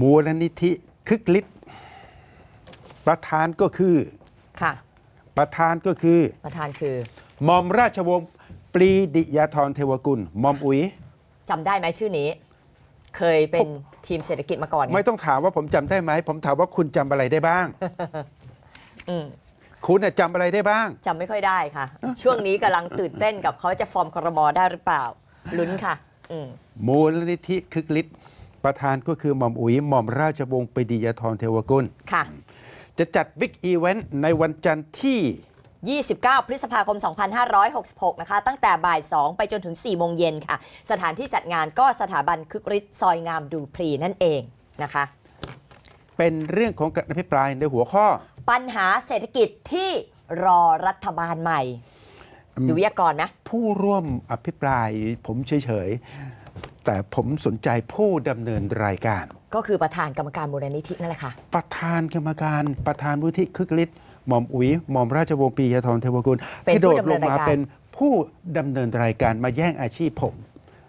มูลนิธิคึกฤทธิ์ประธานก็คือ ค่ะ ประธานก็คือประธานคือหม่อมราชวงศ์ปรีดิยาธรเทวกุลหม่อมอุ๋ย จำได้ไหมชื่อนี้ เคยเป็นทีมเศรษฐกิจมาก่อนไงไม่ต้องถามว่าผมจำได้ไหม ผมถามว่าคุณจำอะไรได้บ้าง อืมคุณน่ะจำอะไรได้บ้าง จำไม่ค่อยได้ค่ะ ช่วงนี้กำลังตื่นเต้นกับเขาจะฟอร์มครมอได้หรือเปล่าลุ้นค่ะ อืมมูลนิธิคึกฤทธิ์ ประธานก็คือหม่อมอุ๋ยหม่อมราชวงศ์ปรีดิยาธรเทวกุล ค่ะ จะจัดบิ๊กอีเวนต์ในวันจันทร์ที่ 29 พฤษภาคม 2566 นะคะ ตั้งแต่บ่าย 2 ไปจนถึง 4 โมงเย็นค่ะ สถานที่จัดงานก็สถาบันคึกฤทธิ์ซอยงามดูพรีนั่นเองนะคะ เป็นเรื่องของการอภิปรายในหัวข้อ ปัญหาเศรษฐกิจที่รอรัฐบาลใหม่ ดูวิทยากรนะ ผู้ร่วมอภิปรายผมเฉยๆ แต่ผมสนใจผู้ดำเนินรายการ ก็คือประธานกรรมการมูลนิธินั่นแหละค่ะ ประธานกรรมการประธานวุฒิคึกฤทธิ์หม่อมอุ๋ยหม่อมราชวงศ์ปรียาธรเทวกุลเป็นที่โดผู้ดดำลเนิงนรายมาการ เป็นผู้ดำเนินรายการมาแย่งอาชีพผม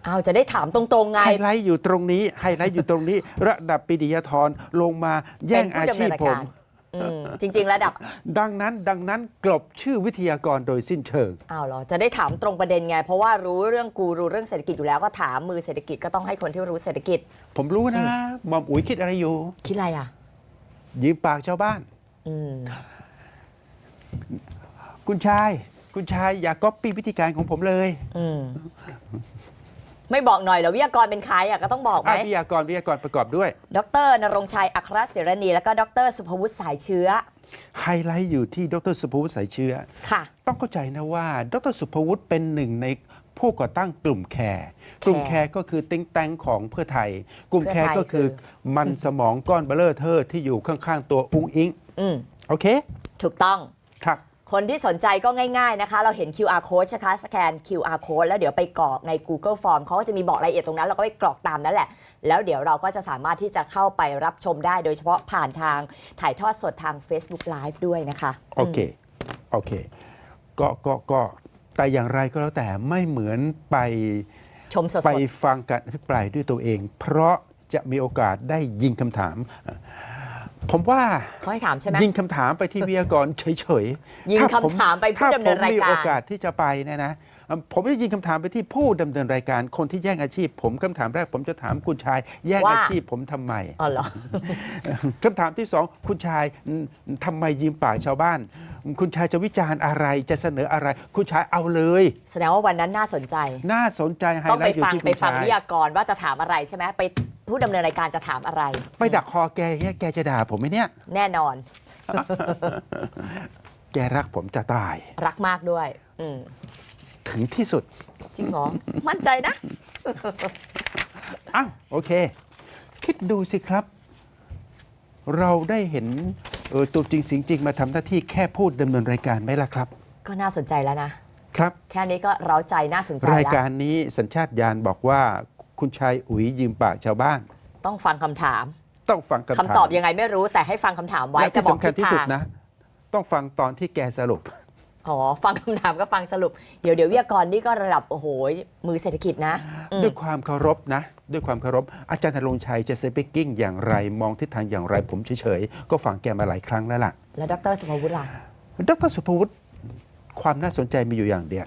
เอาจะได้ถามตรงๆไง ไฮไลท์อยู่ตรงนี้ไฮไลท์อยู่ตรงนี้ ระดับปรียาธรลงมาแย่งอาชีพผมอืม จริง ๆ ระดับดังนั้นดังนั้นกลบชื่อวิทยากรโดยสิ้นเชิงอ้าวเหรอ จะได้ถามตรงประเด็นไง เพราะว่ารู้เรื่องกูรู้เรื่องเศรษฐกิจอยู่แล้วก็ถามมือเศรษฐกิจก็ต้องให้คนที่รู้เศรษฐกิจ ผมรู้นะหม่อมอุ๋ยคิดอะไรอยู่ คิดอะไรอะ ยืมปากชาวบ้าน อืมคุณชาย คุณชายอย่าก๊อปปี้วิธีการของผมเลย อืม ไม่บอกหน่อยเหรอวิทยากรเป็นใครอะก็ต้องบอกไหมอะวิทยากรวิทยากรประกอบด้วย ดรนรงค์ชัยอัครศิรณี แล้วก็ดรสุภวุฒิสายเชื้อ ไฮไลท์อยู่ที่ดรสุภวุฒิสายเชื้อ ค่ะ ต้องเข้าใจนะว่าดรสุภวุฒิเป็นหนึ่งในผู้ก่อตั้งกลุ่มแคร์กลุ่มแคร์ก็คือติ้งแตงของเพื่อไทย กลุ่มแคร์ก็คือมันสมองก้อนเบลเลอร์เทอร์ที่อยู่ข้างๆตัวอุ้งอิงอืมโอเค ถูกต้องครับ คนที่สนใจก็ง่ายๆนะคะ เราเห็น QR code ใช่ไหมสแกน QR code แล้วเดี๋ยวไปกรอกใน Google Form เขาก็จะมีบอกรายละเอียดตรงนั้น เราก็ไปกรอกตามนั้นแหละ แล้วเดี๋ยวเราก็จะสามารถที่จะเข้าไปรับชมได้โดยเฉพาะผ่านทางถ่ายทอดสดทาง Facebook Live ด้วยนะคะโอเค โอเค ก็ก็ก็แต่อย่างไรก็แล้วแต่ไม่เหมือนไปชมสดไปฟังการอภิปรายด้วยตัวเอง เพราะจะมีโอกาสได้ยิงคำถาม ผมว่าๆเขาให้ถามใช่ไหมยิงคำถามไปที่วิทยากรเฉยๆยิงถ้คำถามไปผู้ถ้ดำเนินรายการผมมีโอกาสที่จะไปเนี่ยนะผมจะยิงคำถามไปที่ผู้ดำเนินรายการคนที่แย่งอาชีพ ผมคำถามแรกผมจะถามคุณชาย แย่งว่าอาชีพผมทำไมอ๋อเหรอคำถามที่สองคุณชายอืมทำไมยืมปากชาวบ้าน คุณชายจะวิจารณ์อะไรจะเสนออะไร คุณชายเอาเลย แสดงว่าวันนั้นน่าสนใจ น่าสนใจไฮต้องไลไปท์อยู่ฟังที่ไปคุณฟังชายวิทยากรว่าจะถามอะไรใช่ไหมไป ผู้ดำเนินรายการจะถามอะไร ไปดักคอแกอย่างเงี้ยแกจะด่าผมไหมเนี่ย แน่นอน แกรักผมจะตาย รักมากด้วย อืมถึงที่สุด จริงเหรอ มั่นใจนะ อ้าวโอเค คิดดูสิครับ เราได้เห็นเออตัวจริงเสิงจริงมาทำหน้าที่แค่พูดดำเนินรายการไหมล่ะครับ ก็น่าสนใจแล้วนะ ครับ แค่นี้ก็เร้าใจน่าสนใจรายแล้วการนี้สัญชาตญาณบอกว่า คุณชายอุ๋ยยืมปากชาวบ้าน ต้องฟังคำถาม ต้องฟังคำคำถามตอบยังไงไม่รู้แต่ให้ฟังคำถามไว้และจะที่บอกสำคัญทิศที่สุดทางนะ ต้องฟังตอนที่แกสรุป อ๋อฟังคำถามก็ฟังสรุป เดี๋ยวเดี๋ยววิทยากรนี่ก็ระดับโอ้โหมือเศรษฐกิจนะอืม ด้วยความเคารพนะ ด้วยความเคารพ อาจารย์ธนงชัยจะเซปิกกิ้งอย่างไรมองทิศทางอย่างไรผมเฉยๆ ก็ฟังแกมาหลายครั้งแล้วล่ะ แล้วดรสุภวุฒิล่ะดรสุภวุฒิความน่าสนใจมีอยู่อย่างเดียว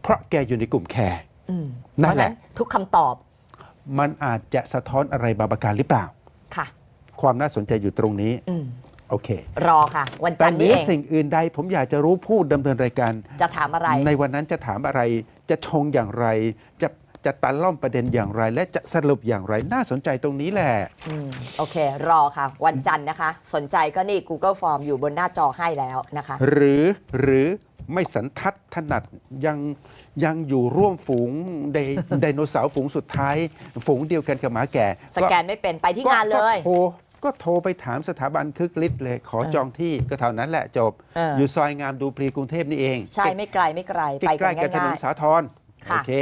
เพราะแกอยู่ในกลุ่มแคร์ อืมนั่นแหละ เพราฉทุกคำตอบมันอาจจะสะท้อนอะไรบางประการหรือเปล่า ค่ะ ความน่าสนใจอยู่ตรงนี้ อืมโอเค รอค่ะ วันแต่จันทร์นี้นี้เองสิ่งอื่นใดผมอยากจะรู้ผู้ดำเนินรายการ จะถามอะไร ในวันนั้นจะถามอะไร จะชงอย่างไร จะจะตัดล่อมประเด็นอย่างไร และจะสรุปอย่างไร น่าสนใจตรงนี้แหละ อืมโอเค รอค่ะ วันจันทร์นะคะ สนใจก็นี่ Google Form อยู่บนหน้าจอให้แล้วนะคะ หรือหรือ ไม่สันทัดถนัดยังยังอยู่ร่วมฝูงไดไดโนเสาร์ฝูงสุดท้าย ฝูงเดียวกันกับหมาแก่สแกนไม่เป็นไปที่ก็งานเลย ก็โทรก็โทรไปถามสถาบันคึกฤทธิ์เลย ขอจองที่ก็เท่านั้นแหละจบ เอออยู่ซอยงามดูปรีกรุงเทพนี่เองใช่ไม่ไกลไม่ไกลใกไปล้กันๆกับถนง่านย สาทรค่ะ โอเค